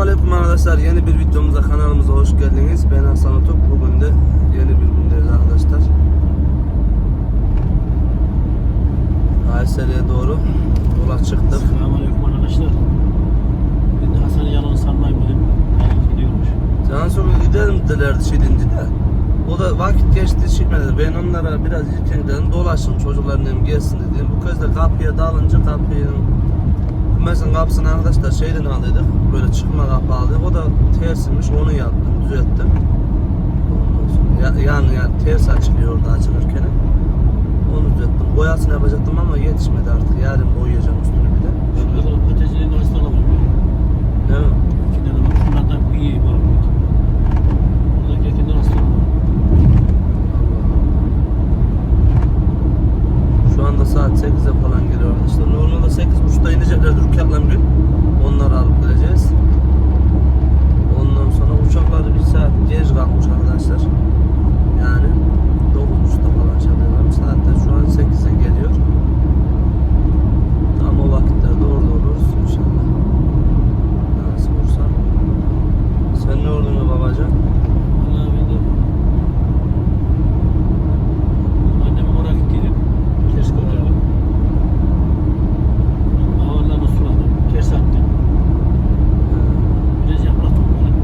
Selamünaleyküm arkadaşlar. Yeni bir videomuza kanalımıza hoş geldiniz. Ben Hasan Otuk. Bugün de yeni bir gündeyiz arkadaşlar. Kayseri'ye doğru yola çıktık. Selamünaleyküm arkadaşlar. Ben de Hasan'ı yalan sanmayın dedim. Yani gidiyormuş. Cansu gidelim dedilerdi Şirinci de. O da vakit geçti çıkmadı. Ben onlara biraz erkenden dolaşın çocukların hem gelsin dedim. Bu kez de kapıya dalınca kapıyı Kumesin kapısını arkadaşlar şeyden aldıydık. Böyle çıkma kapı aldık. O da tersiymiş onu yaptım, düzelttim. Ya, yani, yani ters açılıyor orada açılırken. Onu düzelttim. Boyasını yapacaktım ama yetişmedi artık. Yarın boyayacağım üstünü bir de. Şurada da patateslerin hastalanıyor. Değil mi? İki tane var. Bunlardan bu iyi var. Buradaki erkekler hastalanıyor. Şu anda saat 8'e falan geliyor arkadaşlar. Normalde 8.30'da inecekler Rükkat'la bir. Onları alıp gideceğiz. Ondan sonra uçakları bir saat geç kalkmış arkadaşlar. Yani 9.30'da falan şey yapıyorlar. Saat de şu an 8'e geliyor. Tam o vakitlerde orada oluruz inşallah. Nasıl olursa. Sen ne oldun ya babacan? Vallahi ben de annemin oraya gittiydim. Ters götürdüm. Havalarını suladım. Ters attım. Biraz yaprak topladım.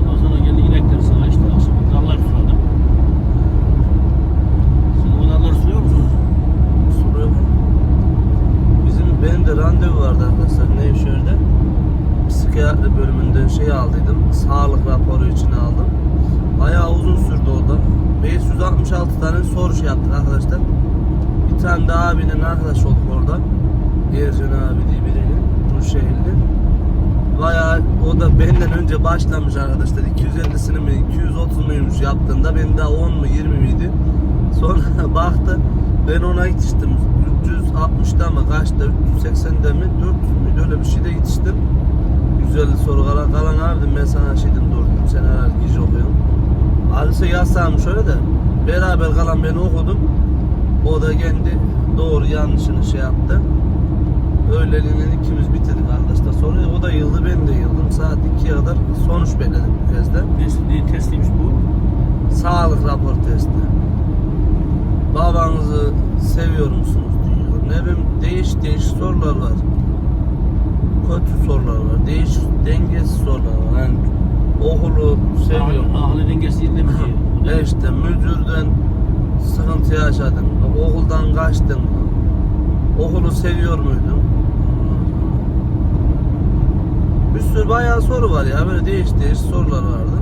Ondan sonra geldi inekler sağa işte akşam dallar suladım. Siz o dalları suluyor musunuz? Suluyor. Bizim benim de randevu vardı arkadaşlar Nevşehir'de. Psikiyatri bölümünden şey aldıydım. Sağlık raporu için aldım. Bayağı uzun sürdü o da. 566 tane soru şey yaptık arkadaşlar. Bir tane de abinin arkadaş olduk orada. Ercan abi diye birinin. Bu şehirli. Bayağı o da benden önce başlamış arkadaşlar. 250'sini mi 230 muymuş yaptığında ben daha 10 mu 20 miydi? Sonra baktı ben ona yetiştim. 360'da mı kaçta 380'de mi 400 müydü öyle bir şeyde yetiştim. 150 soru kalan, kalan abi ben sana şeydim durdum sen herhalde gece okuyorsun. Halise yazsam şöyle de beraber kalan ben okudum. O da kendi doğru yanlışını şey yaptı. Öğleliğinden ikimiz bitirdik arkadaşlar. Sonra o da yıldı ben de yıldım. Saat 2'ye kadar sonuç belirledik bu kez de. Ne testiymiş bu? Sağlık rapor testi. Babanızı seviyor musunuz diyor. Ne bileyim değiş değiş sorular var. Kötü sorular var. Değiş dengesiz sorular var. Yani okulu seviyor. Ahli, dengesi diye. E işte müdürden sıkıntı yaşadın. Okuldan kaçtın. Okulu seviyor muydun? Bir sürü bayağı soru var ya. Böyle değiş değiş sorular vardı.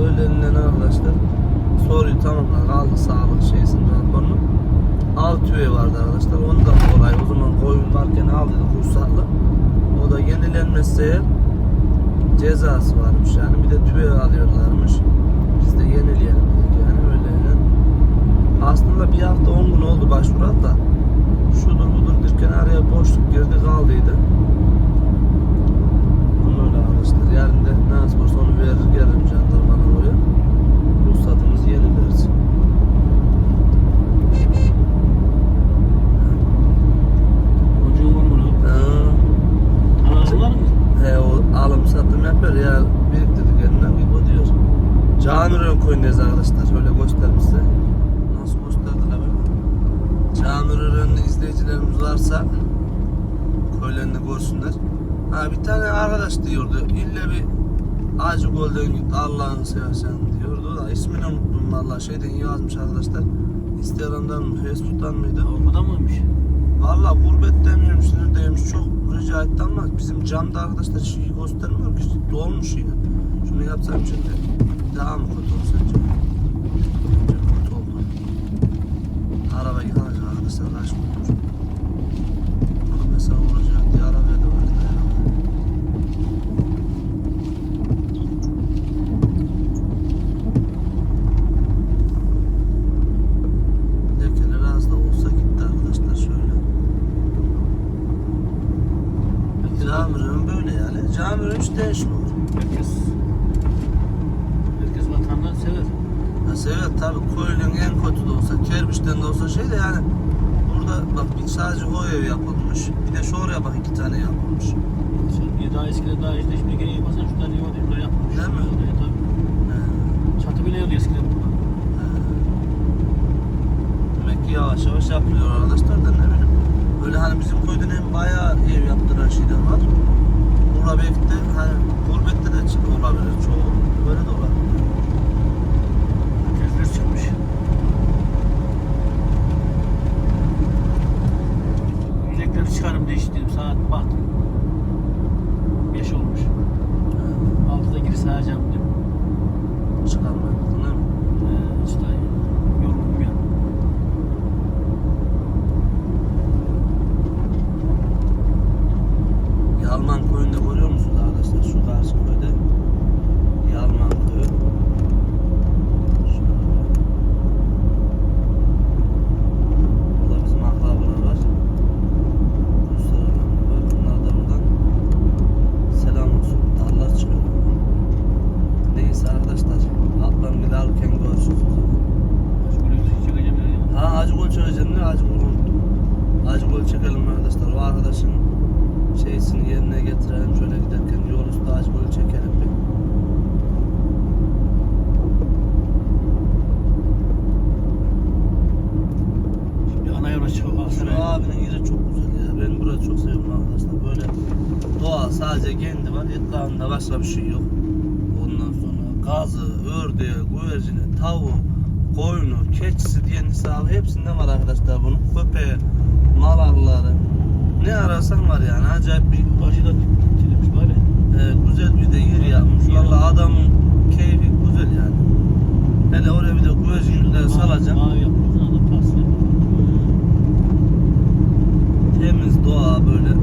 Öğleninden arkadaşlar soruyu tamamla kaldı sağlık şeysin raporunu. Alt üye vardı arkadaşlar. Ondan dolayı o zaman koyun varken aldıydık ruhsatlı. O da yenilenmezse cezası varmış yani. Bir de tüve alıyorlarmış. Biz de yenileyelim dedik yani öyle. yani. Aslında bir hafta 10 gün oldu başvuran da şudur budur derken araya boşluk girdi kaldıydı. Bunu öyle arkadaşlar. Yarın da nasıl olursa onu verir gelirim jandarmanın oraya. Ruhsatımızı yenileriz. Çocuğun var mı lan? Ha, Tanıdılar mı? he, o alım satım yapıyor ya biriktirdik elinden bir bu diyor. Canırön koyundayız arkadaşlar. Şöyle göstereyim size. Nasıl gösterdiler böyle. Canırön izleyicilerimiz varsa köylerini görsünler. Ha bir tane arkadaş diyordu. İlle bir Acı Golden git Allah'ını seversen diyordu da ismini unuttum valla şeyden yazmış arkadaşlar. Instagram'dan mı Facebook'tan mıydı? Okulda mıymış? Valla gurbette miymiş neredeymiş çok rica etti ama bizim camda arkadaşlar şeyi göstermiyor ki dolmuş yine. Şunu yapsam şimdi daha mı kötü? Bence kötü oldu. Araba yıkanacak arkadaşlar kaç gündür. Mesela olacak diye arabaya da verdi. Lekeler az da olsa gitti arkadaşlar şöyle. Cami'nin böyle yani. Cami'nin hiç değişmiyor. Herkes herkes vatandan sever. Mesela evet tabi köylünün en kötü de olsa, Kerbiş'ten de olsa şey de yani burada bak bir sadece o ev yapılmış. Bir de şu oraya bak iki tane yapılmış. Sen daha eskiden daha işte şimdi gene basan şu tane yol yolları yapmış. Değil mi? Oraya tabii. He, Çatı bile yolu eskiden burada. he. Demek ki yavaş yavaş yapılıyor arkadaşlar da ne bileyim. Böyle hani bizim köyden hem bayağı ev yaptıran şeyler var. De hani gurbette de olabilir çoğu. Böyle de olabilir. Tezler çıkmış. Bilekleri çıkarım değiştirdim. Saat baktım. 5 olmuş. He, 6'da geri sağacağım dedim. Çıkarmayın. Değil mi? Ee, işte yoruldum ya. Yalman köyünde görüyor musunuz arkadaşlar? Şu karşı köyde. Yalman köyü. Şöyle. Burada bizim akrabalar var. Ruslar var. Bunlar da buradan selam olsun. Darlar çıkıyor. Neyse arkadaşlar. Ablam bir de alırken görüşürüz o zaman. Şu böyle çekeceğim dedi ya. Ha acı gol çekeceğim ne acı gol unuttum. Acı gol çekelim arkadaşlar. O arkadaşın şeysini yerine getirelim. Şöyle giderken yol üstü acı gol çekelim bir. Şimdi ana yola çıkıyor. Şu Aksaray'a. abinin yeri çok güzel ya. Ben burayı çok seviyorum arkadaşlar. Böyle doğal sadece kendi var. Etrafında başka bir şey yok. Ondan sonra gazı, ördeği, güvercini, tavuğu, koyunu, keçisi diye hesabı hepsinde var arkadaşlar Köpeği, mal arıları. Ne ararsan var yani. Acayip bir Başı da ditilmiş böyle. e, güzel bir de yer yapmış. Valla adamın keyfi güzel yani. Hele oraya bir de güvercinleri salacağım. Mavi yapmış. Adam yapmış. Temiz doğa böyle.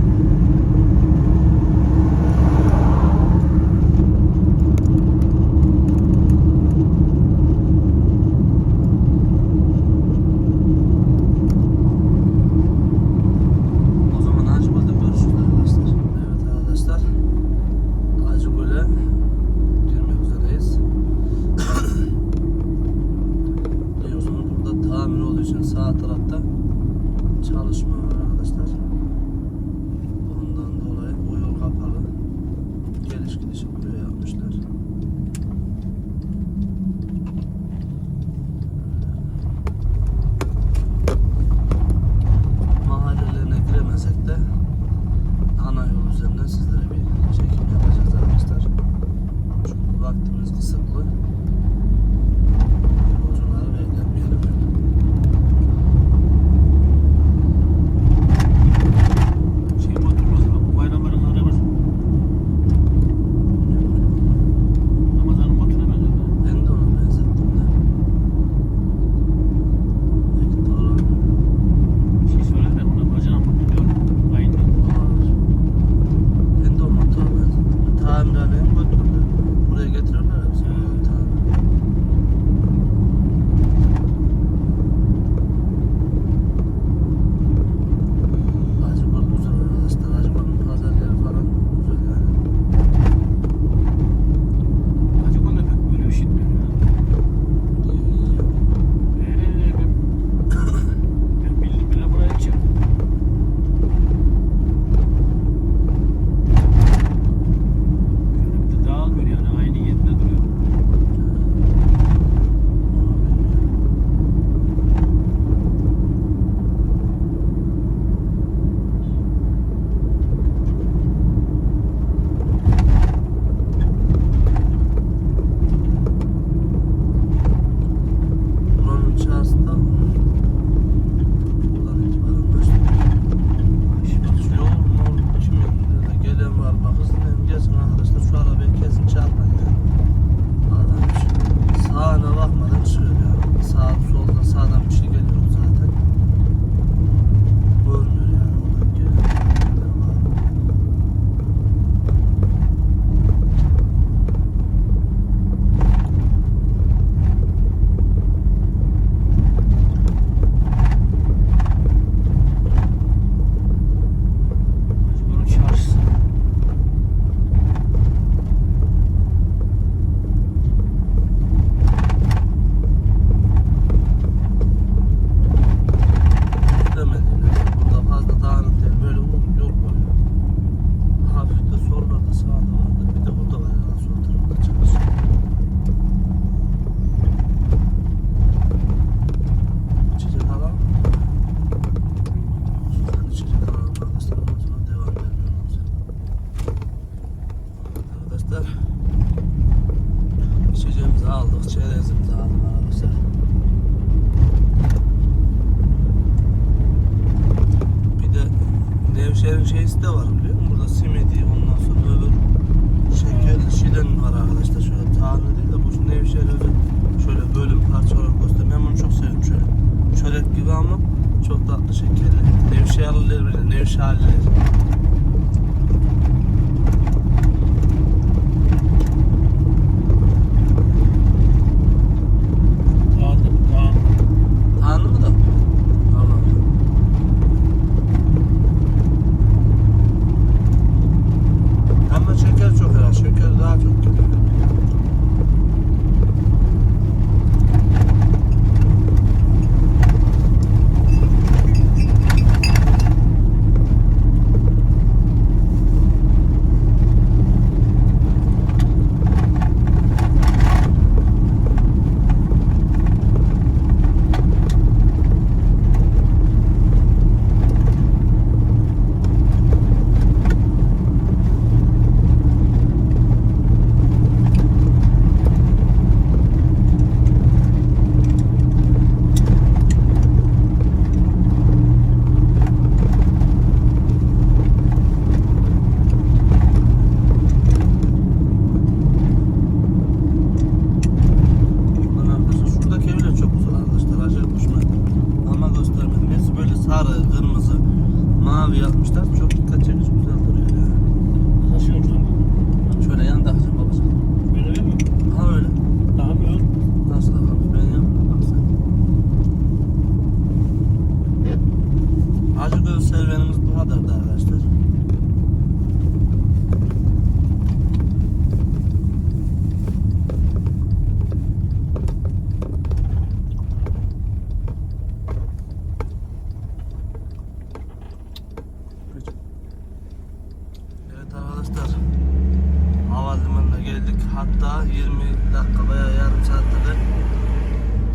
Geldik. Hatta 20 dakika veya yarım saatte de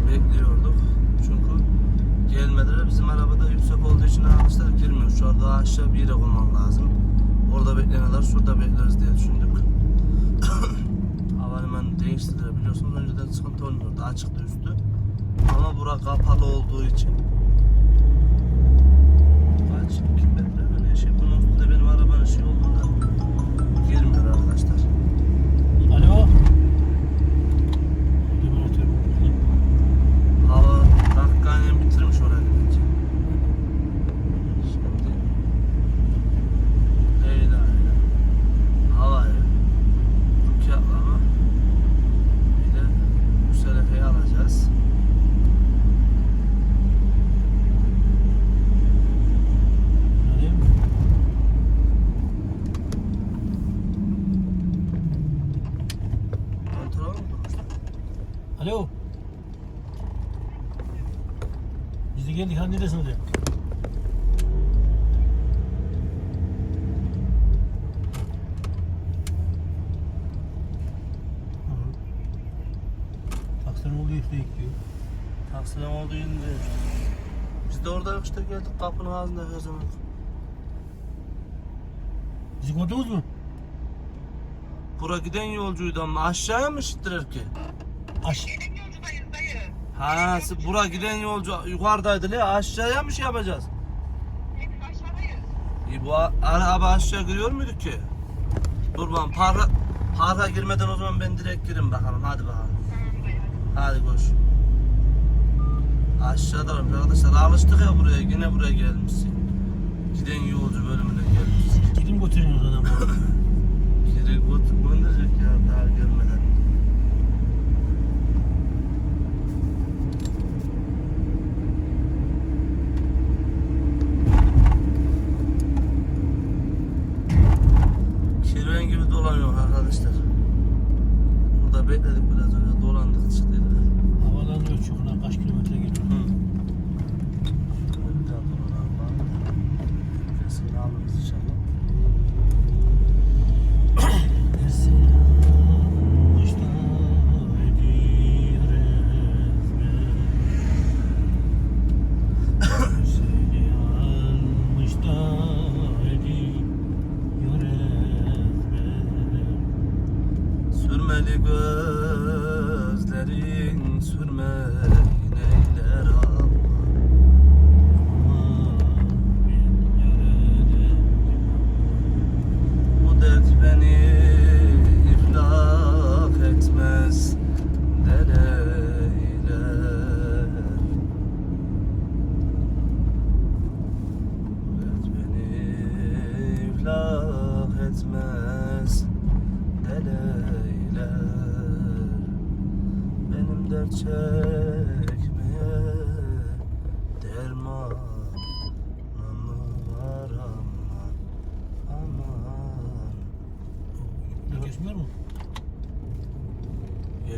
bekliyorduk. Çünkü gelmediler. Bizim arabada yüksek olduğu için arkadaşlar girmiyor. Şu anda aşağı bir yere koymam lazım. Orada bekleyenler şurada bekleriz diye düşündük. Havalimanı değiştirdiler biliyorsunuz. Önceden sıkıntı olmuyordu. Açıktı üstü. Ama bura kapalı olduğu için Kaç? 2 metre mi ne şey? Bunun üstünde benim arabanın şey olduğunda girmiyor arkadaşlar. Alo. Liberatör. Hava dakikayla bitirmiş oraya gidince. Şimdi Leyla ile havayı Rukiye ablama bir de Müselefe'yi alacağız. Öyle mi? Kontrol mü durmuşlar? Alo. Hani neredesin diyor. Taksinin olduğu işte diyor. Taksilen olduğu yerinde. Biz de orada işte geldik kapının ağzında her zaman. Bizi gördünüz mü? Bura giden yolcuydu ama aşağıya mı şittirir ki? Aş. Ha, bura giden yolcu yukarıdaydı le aşağıya mı şey yapacağız? İyi bu araba aşağı giriyor muydu ki? Dur bakalım parka, parka girmeden o zaman ben direkt girin bakalım hadi bakalım. Hadi koş. Aşağıda arkadaşlar alıştık ya buraya yine buraya gelmişsin. Giden yolcu bölümüne gelmişsin. Gidin götürün o zaman. Geri götür gönderecek ya daha gelmeden.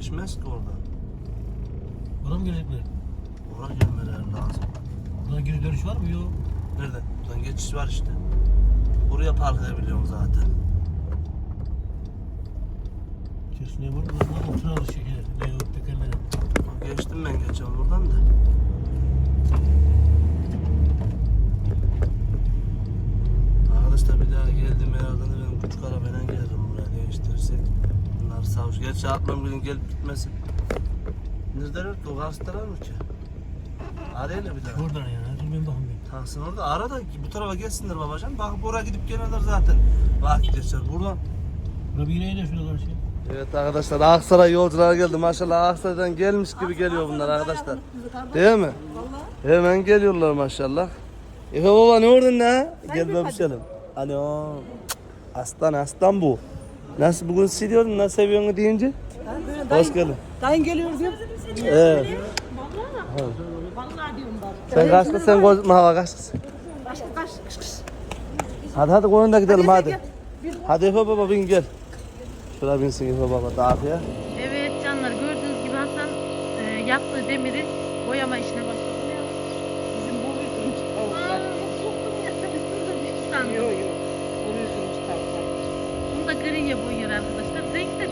Geçmez ki oradan. Bana mı gelecekler? Oraya gelmeleri lazım. Buradan geri dönüş var mı? Yok. Nerede? Buradan geçiş var işte. Buraya park edebiliyorum zaten. İçerisine var mı? Buradan oturarız şekeri. Ne yok tekerlere. Geçtim ben geçen buradan da. Arkadaşlar bir daha geldiğim yerden de ben küçük arabayla gelirim buraya değiştirirsek. Bunlar savş. Gerçi atmam gün gelip gitmesin. Neredeler ki? O gazeteler mi ki? Arayla bir daha. Oradan yani. Dur ben bakayım bir. Tahsin orada ara da bu tarafa gelsinler babacan. Bak oraya gidip gelirler zaten. Vakit geçer buradan. Bura bir yine şuna karşı. Evet arkadaşlar Aksaray yolcular geldi. Maşallah Aksaray'dan gelmiş gibi geliyor bunlar arkadaşlar. Değil mi? Hemen geliyorlar maşallah. Efe baba ne ordun ne? Gel babişelim. Alo. Aslan aslan bu. Nasıl bugün siliyorum nasıl seviyorsun deyince? Hoş geldin. Dayın geliyor diyor. Evet. Vallahi diyorum bak. Sen kaçtı sen koy hava kaçtısın. Kaç kaç kış kış. Hadi hadi koyun da gidelim Hadi, hadi. Efe baba bin gel. Şuraya binsin Efe baba dağıya. Evet canlar gördüğünüz gibi Hasan e, yaptığı demiri boyama işine başladı. Bizim bu uyuduğumuz Aa, tavuklar. soktum ya tabii sırda düştü sandım. Yok yok. Bu uyuduğumuz tavuklar. Bunu da griye boyuyor arkadaşlar. Renk de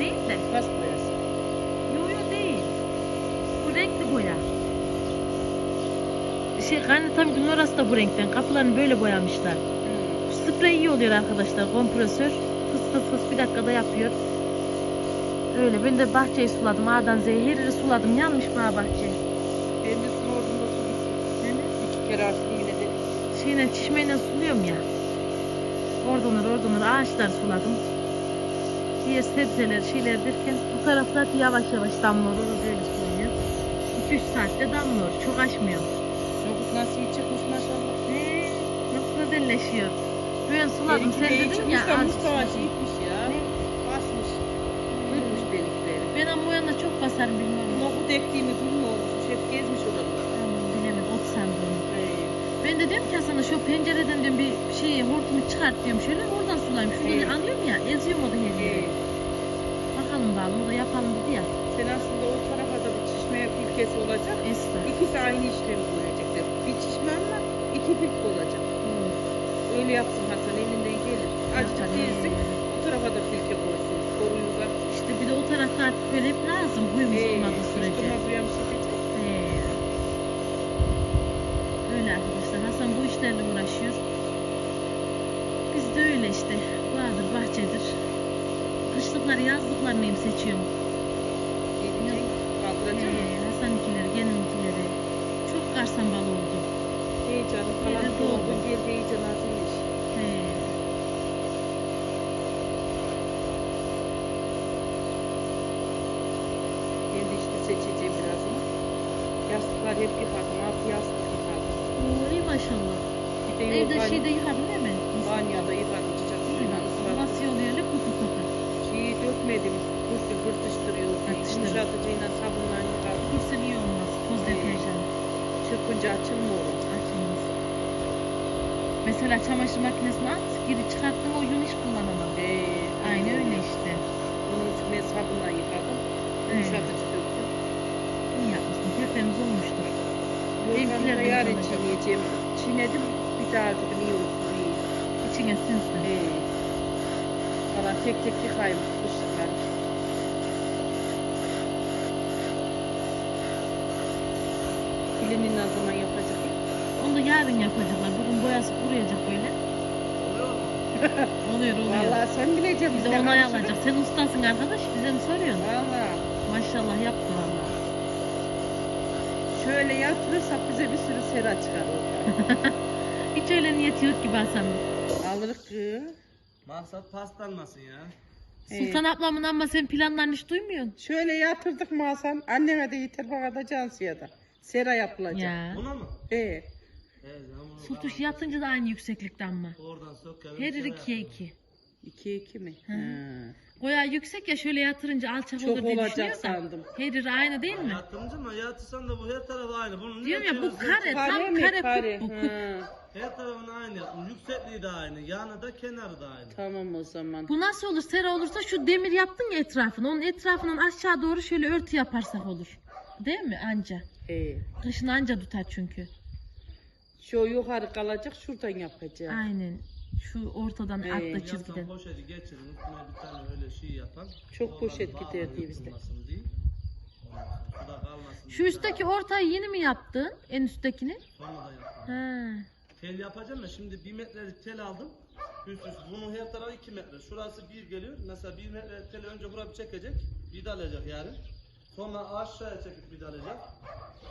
değil de. Kas boyası. Yo yo değil. Bu renkli boya. Şey kaynatan gün orası da bu renkten. Kapılarını böyle boyamışlar. Şu sprey iyi oluyor arkadaşlar. Kompresör. Fıs fıs fıs bir dakikada yapıyor. Öyle ben de bahçeyi suladım. A'dan Z'ye her yeri suladım. Yanmış mı ha bahçe? Ben de su ordunda su içtim. İki kere açtım yine de. şeyle çişmeyle suluyorum ya. Oradan oradan ağaçlar suladım. Diğer sebzeler şeyler derken bu taraflar yavaş yavaş damlıyor. Orada böyle sulanıyor. 2-3 saatte damlıyor. Çok açmıyor. Çocuk nasıl iyi çıkmış maşallah. He, nasıl güzelleşiyor. Ben suladım. Sen Benimki dedin ya. az Mustafa gitmiş ya. Ne? Basmış. Kırmış delikleri. Ben ama o yana çok basarım bilmiyorum. Nohut ektiğimi durmuyormuş. Hep gezmiş oraları. Aman Bilemedim. Ot sandım. Ee, Ben de diyorum ki sana şu pencereden diyorum bir şey hortumu çıkart diyorum şöyle oradan sulayayım. Şuradan Evet. anlıyorum ya eziyorum o da ee, Bakalım bakalım o da yapalım dedi ya. sen aslında o tarafa da bir çişme ülkesi olacak. Esra. İkisi aynı işlemi görecekler. Bir çişme ama iki filk olacak. Öyle yapsın Hasan elinden gelir. Azıcık değilsin bu tarafa da filke koysun. Koruyuza. İşte bir de o tarafta artık böyle hep lazım huyumuz Ee, olmadığı sürece. Şey diyecek. Ee, öyle arkadaşlar. Hasan bu işlerle uğraşıyor. De öyle işte. Vardır bahçedir. Kışlıkları yazlıkları neyim seçiyorum. Gelecek. Kaldıracak mı? Ee, Hasan'ınkileri, gelinkileri. Çok karsan bal oldu. Heyecanı Yeri falan doldu. doldu. Geldi iyice nazıymış. Ee, Kendi işte seçeceğim birazını. Yastıklar hep yıkadım. Altı yastık yıkadım. Oo, iyi maşallah. Bir de Evde yok şeyde yıkadın değil mi? Yıkadım. Sıcak suyla ıslattım. Nasıl oluyor öyle kutu kutu. Şeyi dökmedim. Hırtı hırtıştırıyor. Hırtıştır. Yumuşatıcıyla sabunla yıkadım. Gitsin iyi olmaz. Toz deterjan. Çırpınca açılmıyor. Açılmaz. Mesela çamaşır makinesine at, geri çıkarttın o yün hiç kullanamam. Ee, Aynı öyle işte. Bunun üstüne sabunla yıkadım. Yumuşatıcı döktüm. İyi yapmışsın. Tertemiz olmuştur. Benimkiler de yarın çiğneyeceğim. Çiğnedim. Bir daha dedim iyi olsun iyi. İçine sinsin. Ee, falan tek tek yıkayım kışlıkları. Filmi ne zaman yapacak? Onu da yarın yapacaklar. Bugün boyası kuruyacak böyle. Oluyor? Oluyor. Vallahi sen bileceksin. Bir de onay alacak. Sen ustasın arkadaş. Bize mi soruyorsun? Valla. Maşallah yaptı valla. Şöyle yatırırsak bize bir sürü sera çıkar orada. Hiç öyle niyeti yok gibi Hasan'ın. Kız. Maksat paslanmasın ya. Sultan ablamın ama sen planlarını hiç duymuyorsun. Şöyle yatırdık mı Hasan? Anneme de yeter bana da Cansu'ya da. Sera yapılacak. Ya. Buna mı? Ee, Evet. ben bunu yatınca da aynı yükseklikte ama. Oradan sok. Her yeri ikiye iki. 2 2 mi? Hı. Ha. Boya yüksek ya şöyle yatırınca alçak Çok olur diye olacak düşünüyor da. sandım. Her aynı değil mi? Yatırınca mı yatırsan da bu her tarafı aynı. Bunun niye Diyorum ya bu çevirsen- kare, Kare tam mi? kare, Kare. küp bu küp. Ha. Her tarafını aynı yaptım. Yüksekliği de aynı. Yanı da kenarı da aynı. Tamam o zaman. Bu nasıl olur? Sera olursa şu demir yaptın ya etrafını. Onun etrafından aşağı doğru şöyle örtü yaparsak olur. Değil mi? Anca. Ee, Kışın anca tutar çünkü. şu yukarı kalacak şuradan yapacağım. Aynen. Şu ortadan Ee, Yandan çizgiden. poşeti geçirin. Üstüne bir tane öyle şey yapan. Çok Oradan poşet gider bağlanıyor, diye bizde. durmasın diye. Ondan sonra Suda kalmasın Şu diye üstteki daha ortayı yeni mi yaptın? En üsttekini? Sonradan yaptım. Ha. Tel yapacağım ya şimdi bir metrelik tel aldım. Üst üste bunun her tarafı 2 metre. Şurası bir geliyor. Mesela bir metre teli önce buraya bir çekecek. Vidalayacak yani. Sonra aşağıya çekip vidalayacak.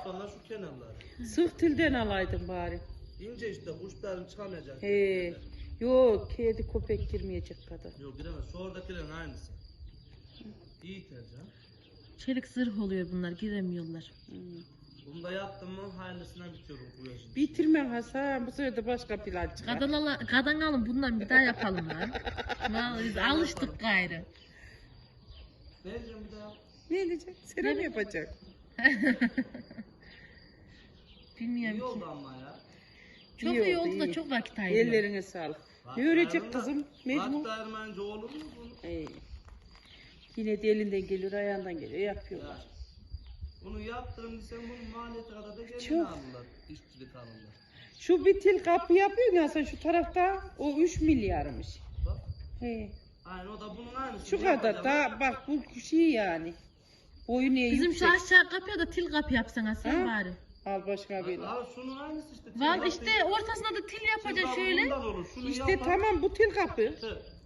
Sonra şu kenarları. Sık tilden alaydın bari. İnce işte kuşların çıkamayacak. He. Yok kedi köpek girmeyecek kadar. Yok giremez. Şu oradakilerin aynısı. İyi canım. Çelik zırh oluyor bunlar. Giremiyorlar. Hmm. Bunu da yaptım mı hayırlısına bitiyor bu yaşın. Bitirme Hasan bu sefer de başka plan çıkar. Kadın, ala, kadın alın bundan bir daha yapalım lan. Vallahi biz alıştık gayrı. Ne diyeceğim bir daha? Ne diyecek? Sera mı yapacak? Bilmiyorum İyi ki. oldu ama ya. Çok İyi iyi, oldu, da çok vakit ayırıyor. Ellerine sağlık. Bak, Ne da- kızım? Mecbur. Vakit ayırmayınca olur mu bunu? Ee, yine de elinden geliyor, ayağından geliyor, yapıyorlar. Ya. Bunu yaptığın sen bunun maliyeti kadar da Çok. alırlar. İşçilik alırlar. Şu bitil kapı yapıyor ya sen şu tarafta o 3 milyarmış. Bak. He. Aynı o da bunun aynısı. Şu kadar da bak bu şey yani. Boyu niye Bizim yüksek? şu aşağı kapıya da til kapı yapsana sen Ha? bari. Al başka bir. Al şunun aynısı işte. Var Tel işte yapayım. ortasına da til kapı şöyle. İşte yapar. tamam bu til kapı.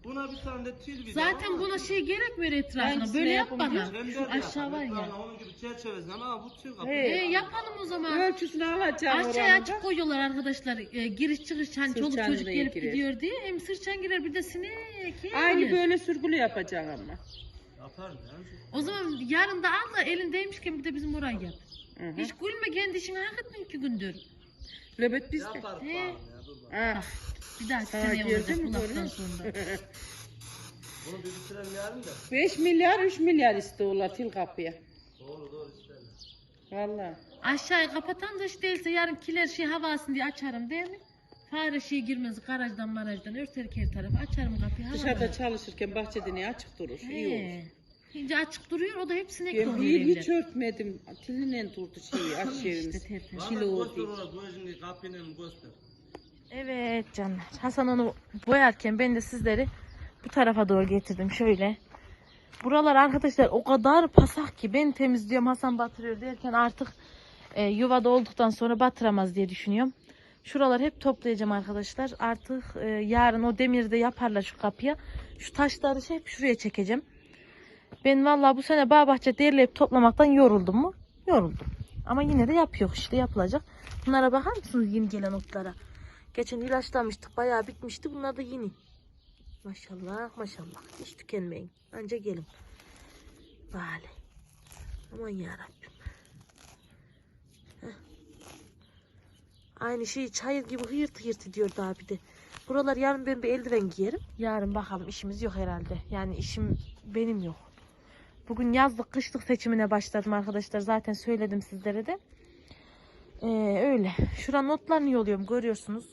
Buna bir tane de til bir Zaten buna şey gerekmiyor etrafına. Hangisine Böyle yap bana. Şu aşağı var ya. Onun gibi çerçevesine ama bu til kapı. He. E yapalım o zaman. Ölçüsünü alacağım Aşağıya açık koyuyorlar arkadaşlar. E, giriş çıkış hani çoluk çocuk gelip girer. gidiyor diye. Hem sırçan girer bir de sinek. Aynı böyle sürgülü yapacağım ama. Yapar mı? Yani O zaman yarın da al da elindeymişken bir de bizim orayı yap. Hı hı. Hiç gülme kendi işine hak ettin iki gündür. Lebet bizde. Yapar He. falan ya. Dur bak. Ha. Bir daha Sana seneye olacak bu laftan böyle? sonra. Bunu bir bitirelim yarın da. 5 milyar 3 milyar istiyorlar til kapıya. Doğru doğru isterim. Valla. Aşağıya kapatan da hiç değilse yarın kiler şey hava alsın diye açarım değil mi? Fare şey girmez garajdan marajdan örterik her tarafı açarım kapıyı hava Dışarıda çalışırken bahçede niye açık durur? İyi olur. He. Şimdi açık duruyor o da hep sinek Ben doluyor bir hiç örtmedim. Tilinle durdu şeyi aç İşte yerimiz. tertemiz. Kilo Bana oldu. göster kapının göster. Evet canlar. Hasan onu boyarken ben de sizleri bu tarafa doğru getirdim. Şöyle. Buralar arkadaşlar o kadar pasak ki ben temizliyorum Hasan batırıyor derken artık e, yuvada olduktan sonra batıramaz diye düşünüyorum. Şuralar hep toplayacağım arkadaşlar. Artık e, yarın o demirde yaparlar şu kapıya. Şu taşları şey hep şuraya çekeceğim. Ben vallahi bu sene bağ bahçe derleyip toplamaktan yoruldum mu? Yoruldum. Ama yine de yapıyor işte yapılacak. Bunlara bakar mısınız yeni gelen otlara? Geçen ilaçlamıştık bayağı bitmişti. Bunlar da yeni. Maşallah maşallah. Hiç tükenmeyin. Anca gelin. Bale. Aman yarabbim. Heh. Aynı şey çayır gibi hıyırt hıyırt diyor daha bir de. Buralar yarın ben bir eldiven giyerim. Yarın bakalım işimiz yok herhalde. Yani işim benim yok. Bugün yazlık kışlık seçimine başladım arkadaşlar. Zaten söyledim sizlere de. Ee, öyle. Şura notlarını yoluyorum görüyorsunuz.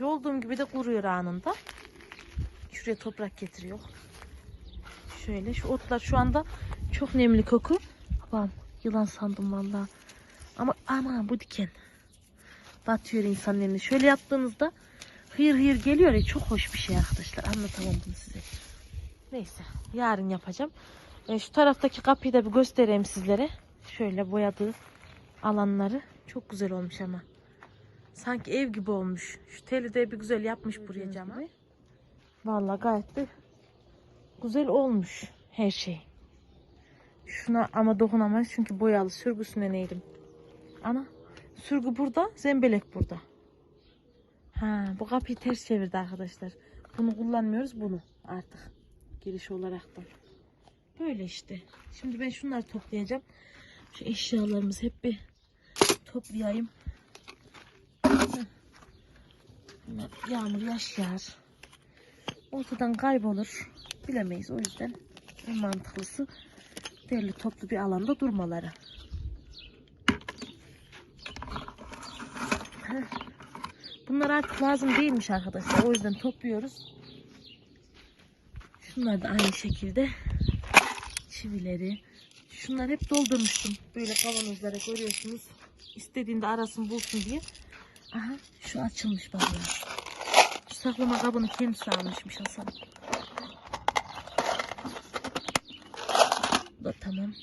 Yolduğum gibi de kuruyor anında. Şuraya toprak getiriyor. Şöyle şu otlar şu anda çok nemli koku. Babam yılan sandım vallahi. Ama aman bu diken. Batıyor insanın eline. Şöyle yaptığınızda hıyır hıyır geliyor ya çok hoş bir şey arkadaşlar. Anlatamam bunu size. Neyse yarın yapacağım. E, şu taraftaki kapıyı da bir göstereyim sizlere. Şöyle boyadığı alanları. Çok güzel olmuş ama. Sanki ev gibi olmuş. Şu teli de bir güzel yapmış buraya cama. Vallahi gayet de güzel olmuş her şey. Şuna ama dokunamayız çünkü boyalı sürgüsüne neydim. Ana sürgü burada, zembelek burada. Ha, bu kapıyı ters çevirdi arkadaşlar. Bunu kullanmıyoruz bunu artık. Giriş olarak da. Böyle işte. Şimdi ben şunları toplayacağım. Şu eşyalarımızı hep bir toplayayım. Bunlar Yağmur yaş yağar. ortadan kaybolur. Bilemeyiz o yüzden en mantıklısı derli toplu bir alanda durmaları. Bunlar artık lazım değilmiş arkadaşlar. O yüzden topluyoruz. Şunlar da aynı şekilde çivileri. Şunları hep doldurmuştum. Böyle kavanozlara görüyorsunuz. İstediğinde arasın bulsun diye. Aha şu açılmış bak. Şu saklama kabını kendisi almışmış Hasan. Bu da tamam.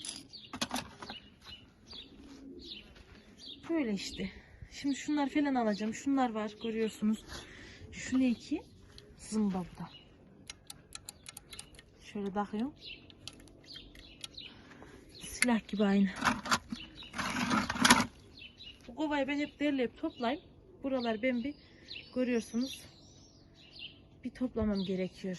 Böyle işte. Şimdi şunlar falan alacağım. Şunlar var görüyorsunuz. Şu ne ki? Zımba bu da. Şöyle takıyorum. Silah gibi aynı. Bu kovayı ben hep derleyip toplayayım. Buralar ben bir görüyorsunuz. Bir toplamam gerekiyor.